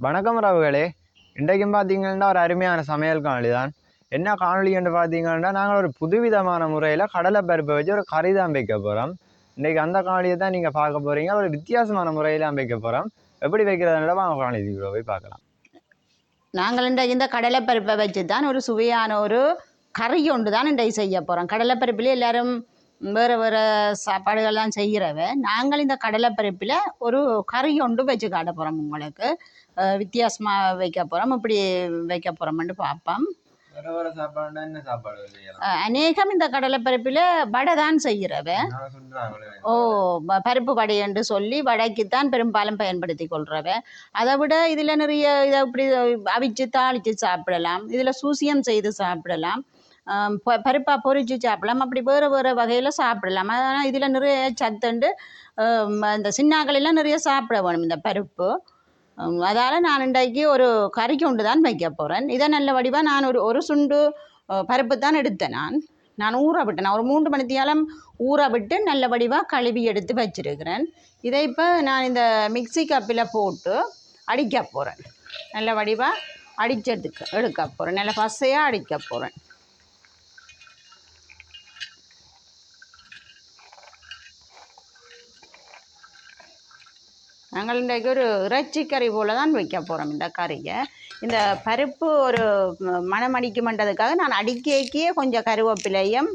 வணக்கம் ரவுகளே. இன்றைக்கும் பார்த்தீங்கன்னா ஒரு அருமையான சமையல் காணொலி தான் என்ன காணொளின்னு பார்த்தீங்கன்னா நாங்கள் ஒரு புதுவிதமான முறையில் கடலை பருப்பை வச்சு ஒரு கறி தான் வைக்க போகிறோம் இன்றைக்கி அந்த காணொலியை தான் நீங்கள் பார்க்க போகிறீங்க ஒரு வித்தியாசமான முறையில் அமைக்க வைக்க போகிறோம் எப்படி வைக்கிறதுனால வாங்க காணொலிக்குள்ள போய் பார்க்கலாம். நாங்கள் இன்றைக்கு இந்த கடலைப்பருப்பை வச்சு தான் ஒரு சுவையான ஒரு கறி ஒன்று தான் இன்றைக்கு செய்ய போகிறோம் கடலைப்பருப்பிலே எல்லாரும் வேறு வேறு சாப்பாடுகள்லாம் செய்கிறவ நாங்கள் இந்த கடலைப்பருப்பில் ஒரு கறி ஒன்று வச்சு காட்ட போகிறோம் உங்களுக்கு. வித்தியாசமாக வைக்க போகிறோம் இப்படி வைக்க போகிறோம்னு பார்ப்போம் அநேகம் இந்த கடலைப்பருப்பில் வடை தான் செய்கிறவ ஓ பருப்பு வடை என்று சொல்லி வடைக்குத்தான் பெரும்பாலும் பயன்படுத்தி கொள்றவ. அதை விட இதில் நிறைய இதை இப்படி அவிச்சு தாளித்து சாப்பிடலாம். இதில் சூசியம் செய்து சாப்பிடலாம். ஆம், ப- பருப்பா பொரிச்சு சாப்பிடலாம். அப்படி வேறு வேறு வகையில் சாப்பிடலாம். ஆனால் இதில் நிறைய சத்துண்டு இந்த சின்னாக்களெல்லாம் நிறைய சாப்பிட வேணும் இந்த பருப்பு. அதால் நான் இன்றைக்கு ஒரு கறிக்கு உண்டு தான் வைக்க போகிறேன் இதை நல்ல வடிவாக நான் ஒரு ஒரு சுண்டு பருப்பு தான் எடுத்தேன் நான் நான் ஊற விட்டேன் நான் ஒரு மூன்று மணித்தியாலம் ஊற விட்டு நல்ல வடிவாக கழுவி எடுத்து வச்சிருக்கிறேன் இதை இப்போ நான் இந்த மிக்ஸி கப்பில் போட்டு அடிக்க போகிறேன் நல்ல வடிவாக அடிச்செடுக்க எடுக்க போகிறேன் நல்ல பசையாக அடிக்க போகிறேன் நாங்கள் இன்றைக்கு ஒரு இறைச்சி கறி போல தான் வைக்க போகிறோம் இந்த கறியை. இந்த பருப்பு ஒரு ம- மணம் அடிக்குமென்றதுக்காக நான் அடிக்கைக்கே கொஞ்சம் கருவேப்பிலையும்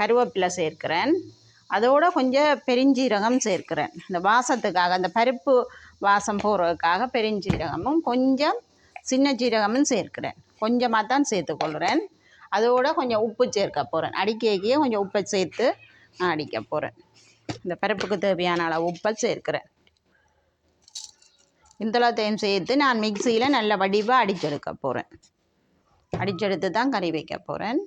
கருவேப்பிலை சேர்க்கிறேன். அதோட கொஞ்சம் பெருஞ்சீரகம் சேர்க்கிறேன். இந்த வாசத்துக்காக அந்த பருப்பு வாசம் போகிறதுக்காக பெருஞ்சீரகமும் கொஞ்சம் சின்ன ஜீரகமும் சேர்க்கிறேன். கொஞ்சமாக தான் சேர்த்துக்கொள்கிறேன் அதோட கொஞ்சம் உப்பு சேர்க்க போகிறேன் அடிக்கைக்கே கொஞ்சம் உப்பை சேர்த்து நான் அடிக்க போகிறேன் இந்த பருப்புக்கு தேவையான அளவு உப்பை சேர்க்கிறேன். இந்தளத்தையும் சேர்த்து நான் மிக்சியில் நல்ல வடிவாக அடிச்செடுக்க போகிறேன் அடிச்செடுத்து தான் கறி வைக்க போகிறேன்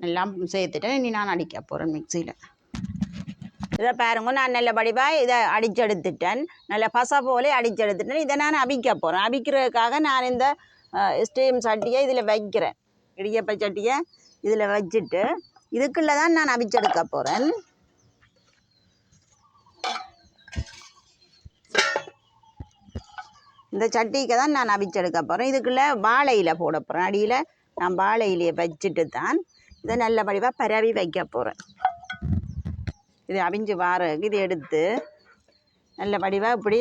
எல்லாம் சேர்த்துட்டு இனி நான் அடிக்க போகிறேன் மிக்சியில். இதை பாருங்க நான் நல்ல வடிவாக இதை அடிச்செடுத்துட்டேன். நல்ல பசை போலே அடிச்செடுத்துட்டேன். இதை நான் அவிக்க போகிறேன் அவிக்கிறதுக்காக நான் இந்த ஸ்டீம் சட்டியை இதில் வைக்கிறேன். இடியப்ப சட்டியை இதில் வச்சுட்டு இதுக்குள்ளே தான் நான் அவிச்செடுக்க போகிறேன் இந்த சட்டிக்கு தான் நான் அவிச்செடுக்க போகிறேன் இதுக்குள்ளே வாழை இலை போட போகிறேன் அடியில் நான் வாழை இலையை வச்சுட்டு தான் இதை நல்ல வடிவாக பரவி வைக்க போகிறேன் இது அவிஞ்சு வாரக்கு இது எடுத்து நல்ல வடிவாக இப்படி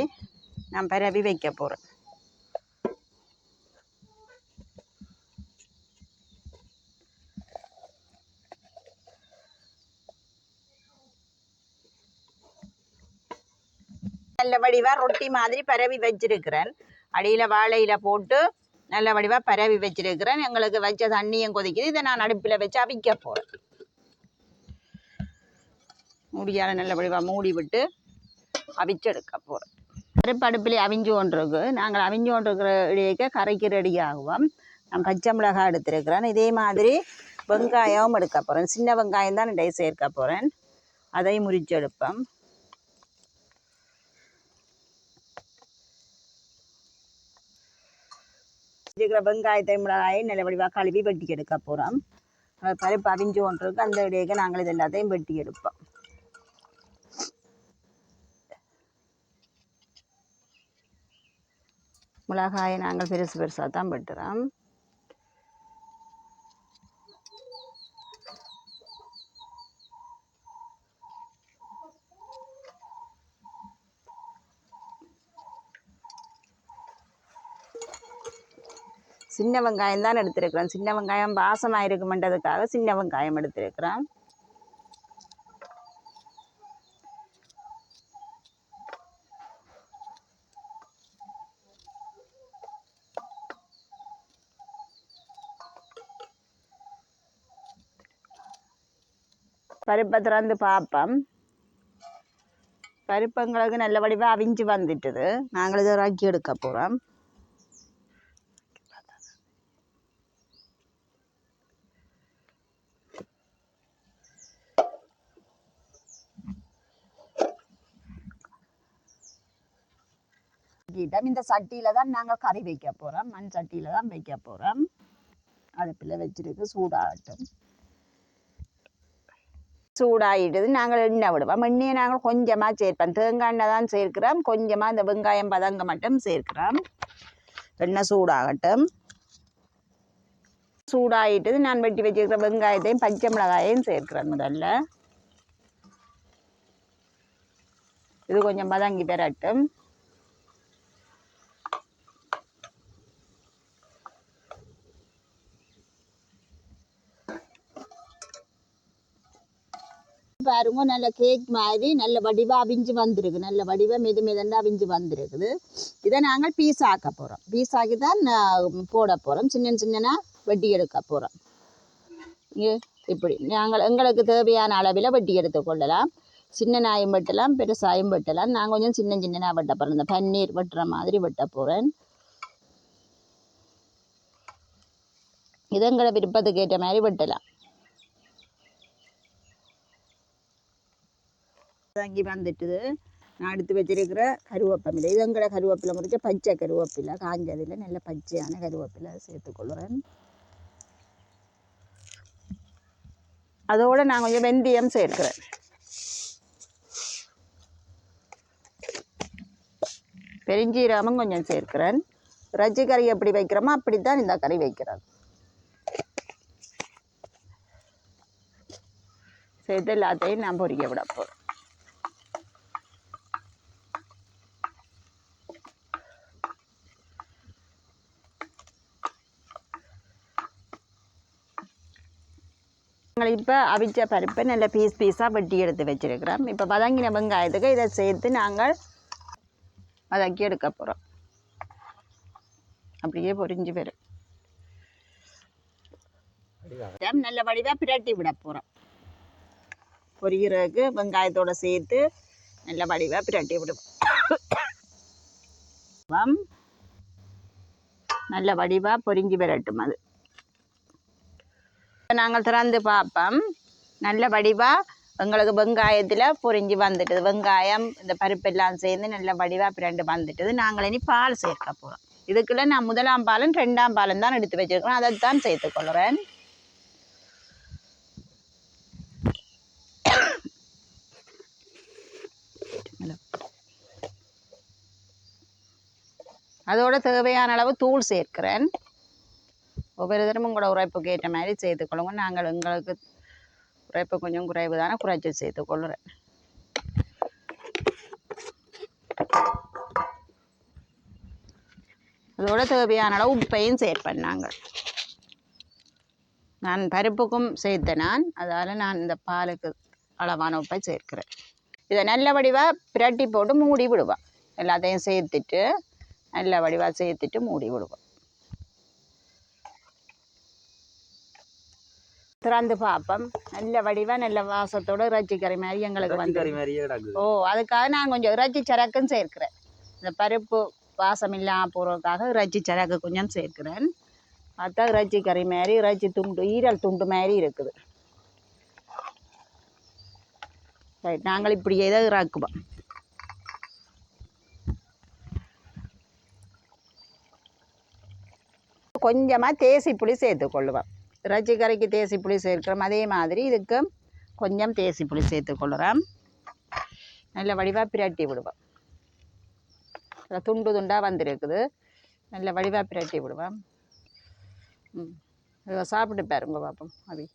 நான் பரவி வைக்க போகிறேன் நல்ல வடிவாக ரொட்டி மாதிரி பரவி வச்சிருக்கிறேன். அடியில் வாழையில் போட்டு நல்ல வடிவாக பரவி வச்சிருக்கிறேன். எங்களுக்கு வச்ச தண்ணியும் கொதிக்குது. இதை நான் அடுப்பில் வச்சு அவிக்க போகிறேன் மூடியால் நல்ல வடிவாக மூடி விட்டு அவிச்செடுக்க போகிறேன் பருப்பு அடுப்பில் அவிஞ்சு கொண்டிருக்கு நாங்கள் அவிஞ்சு கொண்டிருக்கிற இடையே கரைக்கு ரெடி ஆகுவோம். நான் பச்சை மிளகாய் எடுத்திருக்கிறேன். இதே மாதிரி வெங்காயமும் எடுக்க போகிறேன் சின்ன வெங்காயம் தான் இடையே சேர்க்க போகிறேன் அதை முறிச்செடுப்பேன் இருக்கிற வெங்காயத்தை மிளகாயை நல்ல வடிவாக கழுவி வெட்டி எடுக்க போகிறோம் பருப்பு அவிஞ்சு ஒன்றிருக்கு அந்த இடையே நாங்கள் இது எல்லாத்தையும் வெட்டி எடுப்போம். மிளகாயை நாங்கள் பெருசு பெருசாக தான் வெட்டுறோம். சின்ன வெங்காயம் தான் எடுத்திருக்கிறோம் சின்ன வெங்காயம் வாசமாக இருக்குமென்றதுக்காக சின்ன வெங்காயம் எடுத்திருக்கிறோம் பருப்பை திறந்து பார்ப்போம். பருப்பங்களுக்கு நல்ல வடிவாக அவிஞ்சு வந்துட்டுது. நாங்கள் இதை இறக்கி எடுக்க போகிறோம் இடம் இந்த சட்டியில் தான் நாங்கள் கறி வைக்க போகிறோம் மண் சட்டியில் தான் வைக்க போகிறோம் அடுப்பில் வச்சுருக்கு சூடாகட்டும். சூடாயிடுது நாங்கள் எண்ணெய் விடுவோம். எண்ணெயை நாங்கள் கொஞ்சமாக சேர்ப்போம். தேங்காய் எண்ணெய் தான் சேர்க்கிறோம். கொஞ்சமாக இந்த வெங்காயம் பதங்க மட்டும் சேர்க்கிறோம். எண்ணெய் சூடாகட்டும். சூடாகிட்டது நான் வெட்டி வச்சுருக்கிற வெங்காயத்தையும் பச்சை மிளகாயையும் சேர்க்கிறேன் முதல்ல. இது கொஞ்சம் பதங்கி பெறட்டும். பாருங்க நல்ல கேக் மாதிரி நல்ல வடிவா அவிஞ்சு வந்திருக்கு. நல்ல வடிவாக மெது மெதண்டு அவிஞ்சு வந்திருக்குது. இதை நாங்கள் பீஸ் ஆக்க போகிறோம் பீஸ் ஆக்கி தான் போட போகிறோம் சின்ன சின்னனா வெட்டி எடுக்க போகிறோம் இப்படி. நாங்கள் எங்களுக்கு தேவையான அளவில் வெட்டி எடுத்து கொள்ளலாம். சின்ன நாயும் வெட்டலாம் பெருசாயும் வெட்டலாம். நான் கொஞ்சம் சின்ன சின்னனா வெட்ட போகிறேன் இந்த பன்னீர் வெட்டுற மாதிரி வெட்ட போகிறேன் இது எங்களை விருப்பத்துக்கு ஏற்ற மாதிரி வெட்டலாம். தங்கி வந்துட்டுது நான் எடுத்து வச்சிருக்கிற கருவேப்பிலை இது எங்களை கருவேப்பிலை முறைச்ச பச்சை கருவேப்பிலை காஞ்சதில் நல்ல பச்சையான கருவேப்பிலை சேர்த்துக்கொள்கிறேன் அதோட நான் கொஞ்சம் வெந்தயம் சேர்க்கிறேன். பெருஞ்சீரகமும் கொஞ்சம் சேர்க்கிறேன். ரஜி கறி எப்படி வைக்கிறோமோ அப்படித்தான் இந்த கறி வைக்கிறேன் சேர்த்து எல்லாத்தையும் நான் பொறிக்க விட போகிறேன் நாங்கள் இப்போ அவிச்ச பருப்பை நல்ல பீஸ் பீஸாக வெட்டி எடுத்து வச்சிருக்கிறோம். இப்போ வதங்கின வெங்காயத்துக்கு இதை சேர்த்து நாங்கள் வதக்கி எடுக்க போகிறோம் அப்படியே பொரிஞ்சு வரும். நல்ல வடிவாக பிரட்டி விட போகிறோம் பொரிகிறதுக்கு வெங்காயத்தோடு சேர்த்து நல்ல வடிவாக பிரட்டி விடுவோம். நல்ல வடிவாக பொரிஞ்சு விரட்டும் அது. நாங்கள் திறந்து பார்ப்போம். நல்ல வடிவாக எங்களுக்கு வெங்காயத்தில் பொரிஞ்சு வந்துட்டுது. வெங்காயம் இந்த பருப்பெல்லாம் சேர்ந்து நல்ல வடிவாக பிரண்டு வந்துட்டுது. நாங்கள் இனி பால் சேர்க்க போகிறோம் இதுக்குள்ள நான் முதலாம் பாலும் ரெண்டாம் பாலும் தான் எடுத்து வச்சிருக்கிறோம் அதை தான் சேர்த்துக்கொள்கிறேன் அதோட தேவையான அளவு தூள் சேர்க்கிறேன். ஒவ்வொரு தடவை உங்களோட உழைப்புக்கு ஏற்ற மாதிரி செய்து சேர்த்துக்கொள்ளுங்க நாங்கள் எங்களுக்கு உழைப்பு கொஞ்சம் குறைவு தானே குறைச்சி செய்து கொள்கிறேன் அதோட தேவையான அளவு உப்பையும் சேர்ப்பேன் நாங்கள். நான் பருப்புக்கும் சேர்த்தேன் நான் அதால் நான் இந்த பாலுக்கு அளவான உப்பை சேர்க்கிறேன். இதை நல்ல வடிவாக பிரட்டி போட்டு மூடி விடுவேன் எல்லாத்தையும் சேர்த்துட்டு நல்ல வடிவாக சேர்த்துட்டு மூடி விடுவோம். திறந்து பார்ப்போம். நல்ல வடிவா நல்ல வாசத்தோட இறைச்சி கறி மாதிரி எங்களுக்கு வந்து ஓ அதுக்காக நான் கொஞ்சம் இறைச்சி சரக்கும் சேர்க்கிறேன். இந்த பருப்பு வாசம் இல்லாமல் போகிறதுக்காக இறைச்சி சரக்கு கொஞ்சம் சேர்க்கிறேன். பார்த்தா இறைச்சி கறி மாதிரி இறைச்சி துண்டு ஈரல் துண்டு மாதிரி இருக்குது. ரைட் நாங்கள் இப்படியே தான் இறக்குவோம். கொஞ்சமாக தேசி புளி சேர்த்துக்கொள்ளுவேன் இறைச்சி கறிக்கு தேசி புளி சேர்க்கிறோம். அதே மாதிரி இதுக்கு கொஞ்சம் தேசி புளி சேர்த்துக்கொள்கிறோம் நல்ல வடிவாக பிரட்டி விடுவோம். துண்டு துண்டாக வந்திருக்குது. நல்ல வடிவாக பிரட்டி விடுவோம். ம். இதை சாப்பிட்டு பாருங்க பார்ப்போம் அபி.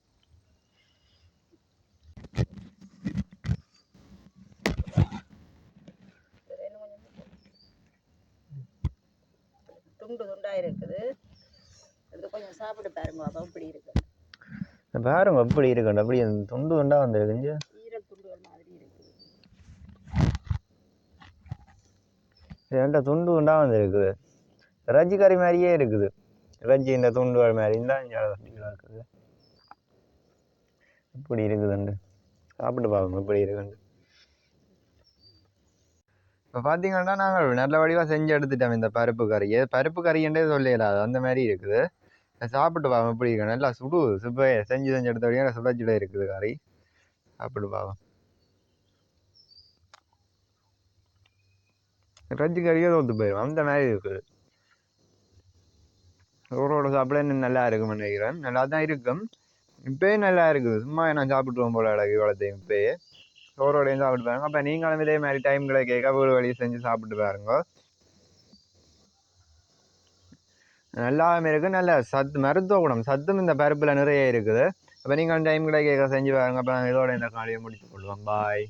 துண்டு துண்டாக இருக்குது சாப்பிட்டு பாருங்க பாப்போம் இப்படி இருக்குது இந்த பாருங்க எப்படி இருக்குண்டு அப்படி துண்டு துண்டா இருக்குது ரெண்ட துண்டு துண்டா வந்துருக்குது. இறைச்சி கறி மாதிரியே இருக்குது. இறைச்சி இந்த துண்டுகள் மாதிரி இந்த இருக்குது. இப்படி இருக்குதுண்டு. சாப்பிட்டு பார்ப்போம் இப்படி இருக்குண்டு இப்போ பார்த்தீங்கன்னா நாங்கள் நல்ல வடிவாக செஞ்சு எடுத்துட்டோம் இந்த பருப்பு கறியை பருப்பு கறின்றே சொல்லலாது அந்த மாதிரி இருக்குது. சாப்பிட்டு பார்ப்போம் எப்படி இருக்கு நல்லா சுடு சுப்பையே செஞ்சு செஞ்சு எடுத்த வழியாக சுட சுட இருக்குது கறி சாப்பிட்டு பார்ப்போம் இறைச்சி கறியே தோத்து போயிடும் அந்த மாதிரி இருக்குது. ஊரோட சாப்பிட இன்னும் நல்லா இருக்கும்னு நினைக்கிறேன். நல்லா தான் இருக்கும். இப்பயே நல்லா இருக்குது. சும்மா நான் சாப்பிட்டுருவோம் போல அழகு இவ்வளோத்தையும் இப்பயே சோறோடையும் சாப்பிட்டு பாருங்க. அப்போ நீங்களும் இதே மாதிரி டைம் கிடைக்க ஒரு வழி செஞ்சு சாப்பிட்டு பாருங்க. நல்லாவும் இருக்குது நல்ல சத்து மருத்துவ குணம். சத்தும் இந்த பருப்பில் நிறைய இருக்குது. அப்போ நீங்கள் டைம் கிடைக்க செஞ்சு பாருங்க. அப்போ இதோட இந்த காலையை முடித்து கொள்வோம். பாய்